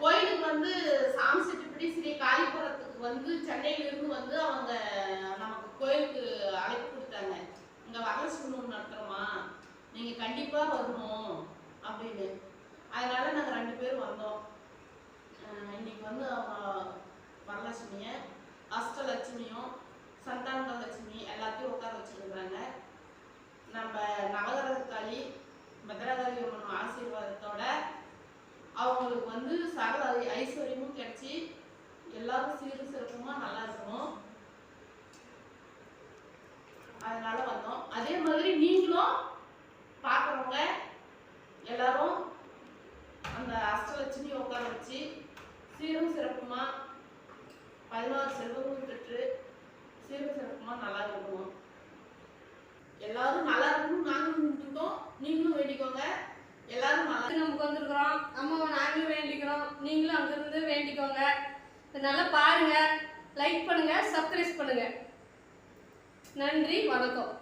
கோயிலுக்கு வந்து சாமி செட்டுப்படி ஸ்ரீ காளிபுரத்துக்கு வந்து சென்னையில இருந்து வந்து அவங்க நமக்கு கோயிலுக்கு அழைப்பு கொடுத்தாங்க. இங்க வரலட்சுமி நடத்துறோமா? நீங்க கண்டிப்பா வரணும் அப்படின்னு. அதனால நாங்க ரெண்டு பேரும் வந்தோம். இன்னைக்கு வந்து அவங்க வரலட்சுமிய அஷ்டலட்சுமியும் அவங்களுக்கு வந்து சகல ஐஸ்வர்யமும் கிடைச்சி எல்லாரும் சீரும் சிறப்புமா நல்லா இருக்கணும். அதனால வந்தோம். அதே மாதிரி நீங்களும் பார்க்குறவங்க எல்லாரும் அந்த அஷ்டலட்சுமி உட்கார வச்சு சீரும் சிறப்புமா பதினாறு செல்வமும் பெற்று சீரும் சிறப்புமா நல்லா இருக்கணும். எல்லாரும் நல்லா இருக்கணும் நாங்களும் நின்றுட்டோம். நீங்களும் வேண்டிக்கோங்க. எல்லாரும் நல்லா அடுத்து வந்திருக்கிறோம். அம்மாவை நாங்களும் வேண்டிக்கிறோம். நீங்களும் அங்கிருந்து வேண்டிக்கோங்க. இதை நல்லா பாருங்க. லைக் பண்ணுங்க சப்ஸ்கிரைப் பண்ணுங்க. நன்றி வணக்கம்.